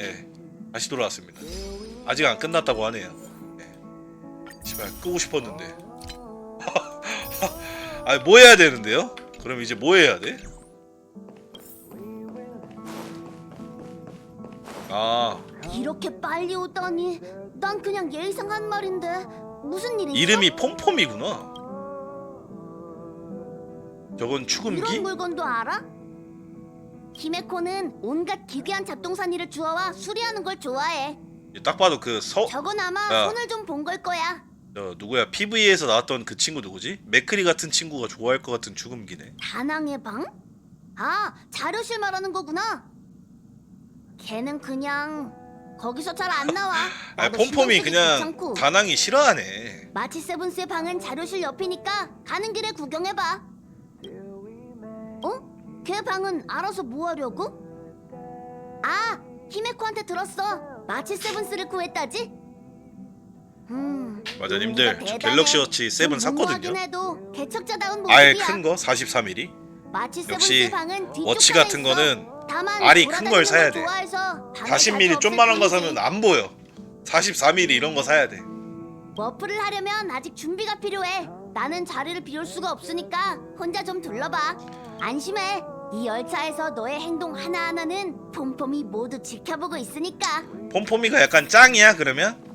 예, 다시 돌아왔습니다. 아직 안 끝났다고 하네요. 예. 씨발 끄고 싶었는데. 아, 뭐 해야 되는데요? 그럼 이제 뭐 해야 돼? 아, 이렇게 빨리 오다니 난 그냥 예의상 말인데 무슨 일이 있어? 이름이 폼폼이구나. 저건? 이런 물건도 알아? 히메코는 온갖 기괴한 잡동사니를 주워와 수리하는 걸 좋아해 딱 봐도 그 서, 저건 아마 야. 손을 좀 본 걸 거야 저 누구야 PV에서 나왔던 그 친구 누구지? 맥크리 같은 친구가 좋아할 것 같은 죽음기네. 다낭의 방? 아 자료실 말하는 거구나 걔는 그냥 거기서 잘 안 나와 아 나도 폼폼이 신경 쓰기 그냥 귀찮고. 다낭이 싫어하네. 마치 세븐스의 방은 자료실 옆이니까 가는 길에 구경해봐. 어? 걔 방은 알아서 뭐 하려고? 아, 히메코한테 들었어. 마치 세븐스를 구했다지? 음. 맞아, 님들 저. 갤럭시 워치 7좀 샀거든요. 해도 개척자다운 아예 모습이야. 큰거 43mm. 마치 역시 방은 뒤쪽 워치 편에 같은 있어. 거는 다만 알이 큰 걸 돌아다니는 사야 걸 돼. 좋아해서 방을 40mm 잘 좀만한 거 사면. 안 보여. 44mm 이런 거 사야 돼. 워프를 하려면 아직 준비가 필요해. 나는 자리를 비울 수가 없으니까 혼자 좀 둘러봐. 안심해. 이 열차에서 너의 행동 하나하나는 폼폼이 모두 지켜보고 있으니까. 폼폼이가 약간 짱이야 그러면?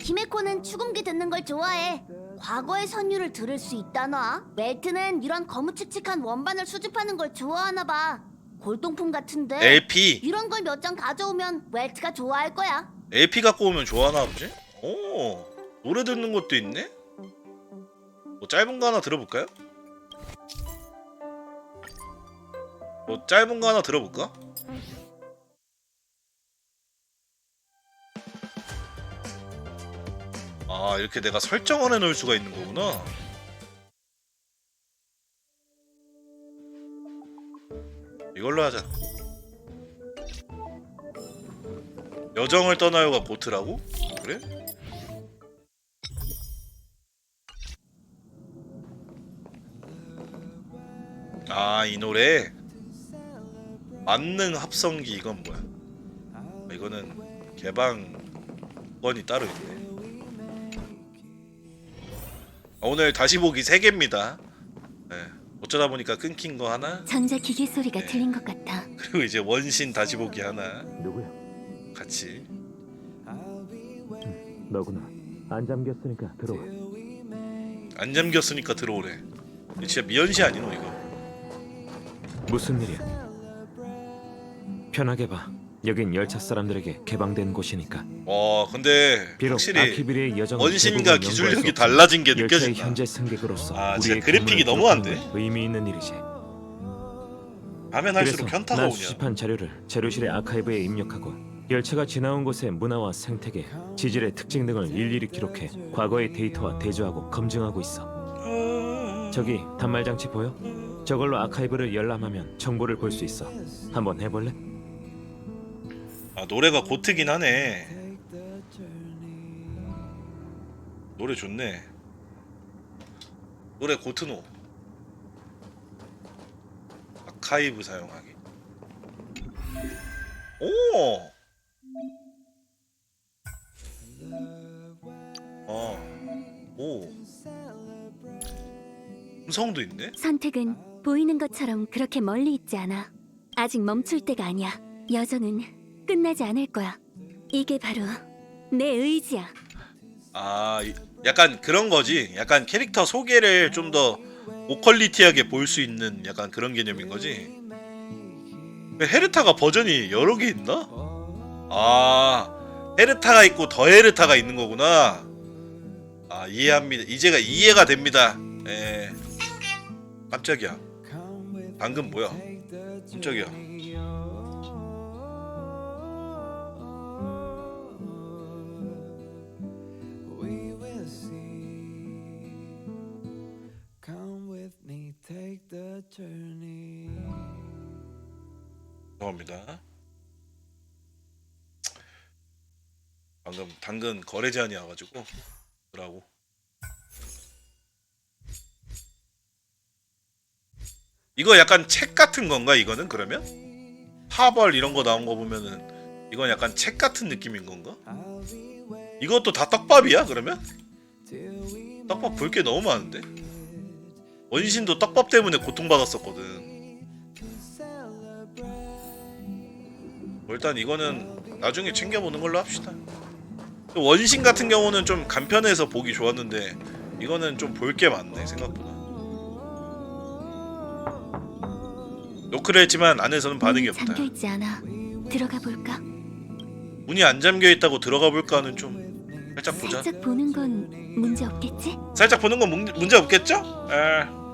히메코는 축음기 듣는 걸 좋아해. 과거의 선율을 들을 수 있다나? 멜트는 이런 거무칙칙한 원반을 수집하는 걸 좋아하나 봐. 골동품 같은데. LP. 이런 걸 몇 장 가져오면 웰트가 좋아할 거야. LP 갖고 오면 좋아하나 보지? 오 노래 듣는 것도 있네? 뭐 짧은 거 하나 들어볼까요? 뭐 짧은 거 하나 들어볼까? 아 이렇게 내가 설정을 해놓을 수가 있는 거구나 이걸로 하자 여정을 떠나요가 보트라고? 그래? 아 이 노래 만능 합성기 이건 뭐야? 아, 이거는 개방권이 따로 있네. 아, 오늘 다시 보기 3개입니다. 네. 어쩌다 보니까 끊긴 거 하나, 전자기기 네. 소리가 들린 것 같아. 그리고 이제 원신 다시 보기 하나 누구야? 같이. 너구나. 안 잠겼으니까 들어와. 안 잠겼으니까 들어오래. 진짜 미연시 아니노 이거? 무슨 일이야? 편하게 봐. 여긴 열차 사람들에게 개방된 곳이니까. 와 근데 비록 확실히 원신과 기술력이 달라진 게 열차의 느껴진다. 현재 승객으로서 아, 우리의 진짜 그래픽이 너무한데? 기록하는 건 의미 있는 일이지. 그래서 할수록 현타가 난 오냐. 수집한 자료를 자료실의 아카이브에 입력하고 열차가 지나온 곳의 문화와 생태계, 지질의 특징 등을 일일이 기록해 과거의 데이터와 대조하고 검증하고 있어. 저기 단말 장치 보여? 저걸로 아카이브를 열람하면 정보를 볼 수 있어. 한번 해볼래? 아 노래가 고트긴 하네. 노래 좋네. 노래 고트노. 아카이브 사용하기. 오. 어. 오. 음성도 있네. 선택은 보이는 것처럼 그렇게 멀리 있지 않아. 아직 멈출 때가 아니야. 여정은 끝나지 않을 거야. 이게 바로 내 의지야. 아, 이- 약간 그런 거지. 약간 캐릭터 소개를 좀더 고퀄리티하게 볼 수 있는 약간 그런 개념인 거지. 헤르타가 버전이 여러 개 있나? 아, 헤르타가 있고 더 헤르타가 있는 거구나. 아, 이해합니다. 이제가 이해가 됩니다. 예. 깜짝이야. 방금 뭐야? 깜짝이야. 죄송합니다. 방금 당근 거래 제한이 와가지고 그러고 이거 약간 책 같은 건가 이거는 그러면 파벌 이런 거 나온 거 보면은 이건 약간 책 같은 느낌인 건가? 이것도 다 떡밥이야 그러면? 떡밥 볼 게 너무 많은데? 원신도 떡밥 때문에 고통받았었거든 일단 이거는 나중에 챙겨보는 걸로 합시다 또 원신 같은 경우는 좀 간편해서 보기 좋았는데 이거는 좀 볼 게 많네 생각보다 노크를 했지만 안에서는 반응이 없다 잠겨 있지 않아. 들어가 볼까? 문이 안 잠겨 있다고 들어가 볼까 하는 좀 살짝 보자. 살짝 보는 건 문제 없겠지? 살짝 보는 건 문, 문제 없겠죠? 에.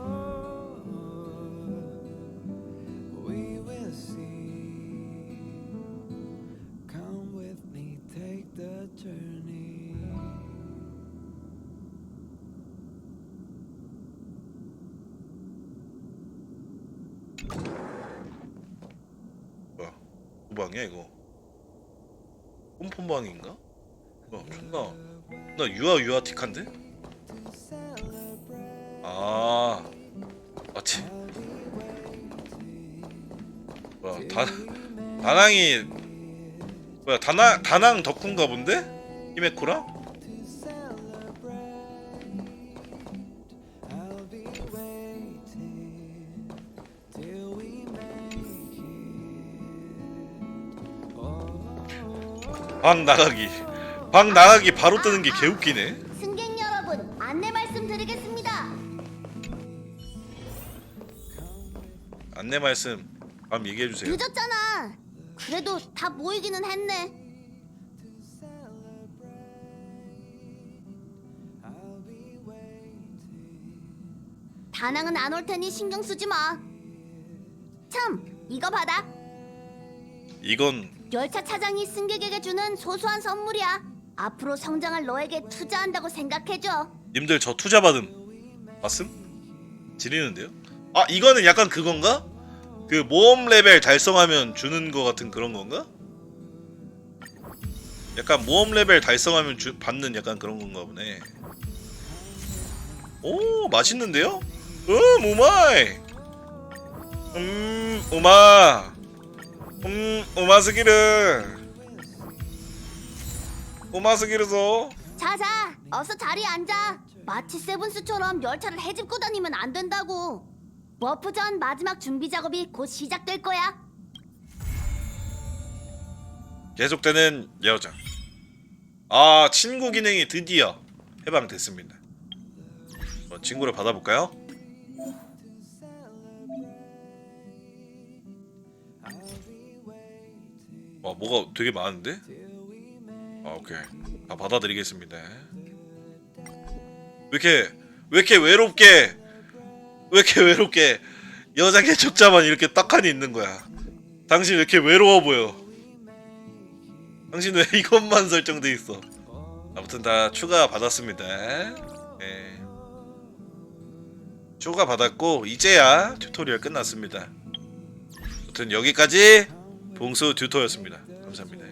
방이야 이거? 홈폰방인가? 뭐야 존나 나 유아 유아틱한데? 아 맞지 뭐야 다 다낭이 뭐야 다낭 다낭 덕후인가 본데? 히메코랑? 방 나가기 방 나가기 바로 뜨는 게 개웃기네 승객 여러분, 안내 말씀드리겠습니다. 안내 말씀 다음 얘기해 주세요 늦었잖아. 그래도 다 모이기는 했네. 다낭은 안 올 테니 신경 쓰지 마. 참, 이거 받아. 이건 열차 차장이 승객에게 주는 소소한 선물이야. 앞으로 성장할 너에게 투자한다고 생각해줘. 님들 저 투자 받음 봤음? 지리는데요? 아 이거는 약간 그건가? 그 모험 레벨 달성하면 주는 거 같은 그런 건가? 약간 모험 레벨 달성하면 주, 받는 약간 그런 건가 보네. 오 맛있는데요? 음 우마이. 음 우마. 음 우마스기르. 우마스기르소. 자자, 어서 자리에 앉아. 마치 세븐스처럼 열차를 헤집고 다니면 안 된다고. 워프전 마지막 준비 작업이 곧 시작될 거야. 계속되는 여정. 아 친구 기능이 드디어 해방됐습니다. 어, 친구를 받아볼까요? 와 뭐가 되게 많은데? 아 오케이 다 받아드리겠습니다. 왜 이렇게 왜 이렇게 외롭게 왜 이렇게 외롭게 여자 개척자만 이렇게 딱하니 있는 거야? 당신 왜 이렇게 외로워 보여? 당신 왜 이것만 설정돼 있어? 아무튼 다 추가 받았습니다. 예. 추가 받았고 이제야 튜토리얼 끝났습니다. 아무튼 여기까지 봉수 듀토였습니다. 감사합니다.